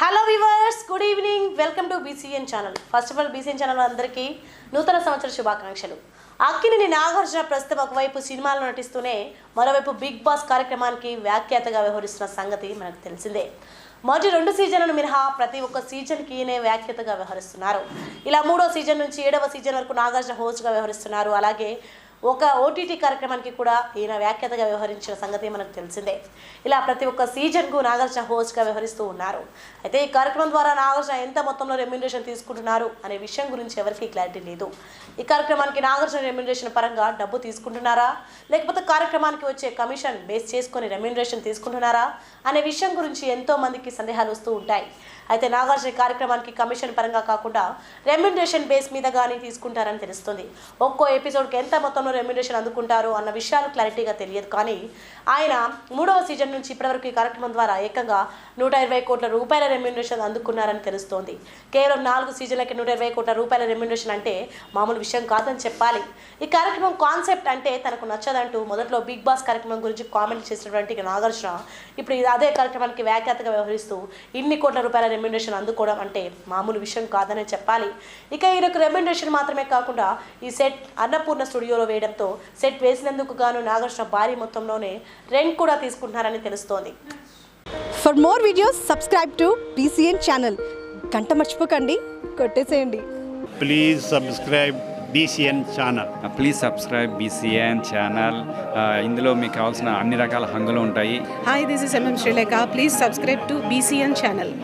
Hello viewers good evening welcome to BCN channel first of all BCN channel అందరికీ నూతన సంవత్సర శుభాకాంక్షలు. అక్కినేని నాగార్జున ప్రస్తుతం ఒకవైపు సినిమాల్లో నటిస్తూనే మరోవైపు బిగ్ బాస్ కార్యక్రమానికి వ్యాఖ్యాతగా వ్యవహరిస్తున్న సంగతి మనకు తెలిసిందే. మొదటి రెండు సీజన్లను మినహా ప్రతి ఒక్క సీజన్కి ఈయనే వ్యాఖ్యతగా వ్యవహరిస్తున్నారు. ఇలా మూడో సీజన్ నుంచి ఏడవ సీజన్ వరకు నాగార్జున హోస్ట్గా వ్యవహరిస్తున్నారు. అలాగే ఒక ఓటీటీ కార్యక్రమానికి కూడా ఈయన వ్యాఖ్యాతగా వ్యవహరించిన సంగతి మనకు తెలిసిందే. ఇలా ప్రతి ఒక్క సీజన్కు నాగార్జున హోస్ట్గా వ్యవహరిస్తూ ఉన్నారు. అయితే ఈ కార్యక్రమం ద్వారా నాగార్జున ఎంత మొత్తంలో రెమ్యునరేషన్ తీసుకుంటున్నారు అనే విషయం గురించి ఎవరికీ క్లారిటీ లేదు. ఈ కార్యక్రమానికి నాగార్జున రెమ్యునరేషన్ పరంగా డబ్బు తీసుకుంటున్నారా? లేకపోతే కార్యక్రమానికి వచ్చే కమిషన్ బేస్ చేసుకొని రెమ్యునరేషన్ తీసుకుంటున్నారా? అనే విషయం గురించి ఎంతో మందికి సందేహాలు వస్తూ ఉంటాయి. అయితే నాగార్జున కార్యక్రమానికి కమిషన్ పరంగా కాకుండా రెమ్యునరేషన్ బేస్ మీద కానీ తీసుకుంటారని తెలుస్తుంది. ఒక్కో ఎపిసోడ్కి ఎంత మొత్తంలో రెమ్యునరేషన్ అందుకుంటారు అన్న విషయాలు క్లారిటీగా తెలియదు. కానీ ఆయన మూడవ సీజన్ నుంచి ఇప్పటివరకు ఈ కార్యక్రమం ద్వారా ఏకంగా నూట ఇరవై కోట్ల రూపాయల రెమ్యునేషన్ అందుకున్నారని తెలుస్తోంది. కేవలం నాలుగు సీజన్లకి నూట ఇరవై కోట్ల రూపాయల రెమ్యునేషన్ అంటే మామూలు విషయం కాదని చెప్పాలి. ఈ కార్యక్రమం కాన్సెప్ట్ అంటే తనకు నచ్చదంటూ మొదట్లో బిగ్ బాస్ కార్యక్రమం గురించి కామెంట్ చేసినటువంటి నాగార్జున ఇప్పుడు ఇది అదే కార్యక్రమానికి వ్యాఖ్యాతగా వ్యవహరిస్తూ ఇన్ని కోట్ల రూపాయల రెమ్యునేషన్ అందుకోవడం అంటే మామూలు విషయం కాదనే చెప్పాలి. ఇక ఈయనకు రెమ్యునేషన్ మాత్రమే కాకుండా ఈ సెట్ అన్నపూర్ణ స్టూడియోలో వేయడంతో సెట్ వేసినందుకు గాను నాగార్జున భారీ మొత్తంలోనే రెంట్ కూడా తీసుకుంటున్నారని తెలుస్తోంది. For more videos subscribe to BCN channel గంట మర్చిపోకండి కొట్టేసేయండి. Please subscribe BCN channel please subscribe BCN channel ఇందులో మీకు కావాల్సిన అన్ని రకాల హంగులు ఉంటాయి. Hi, this is MM Sri Lanka. Please subscribe to BCN channel.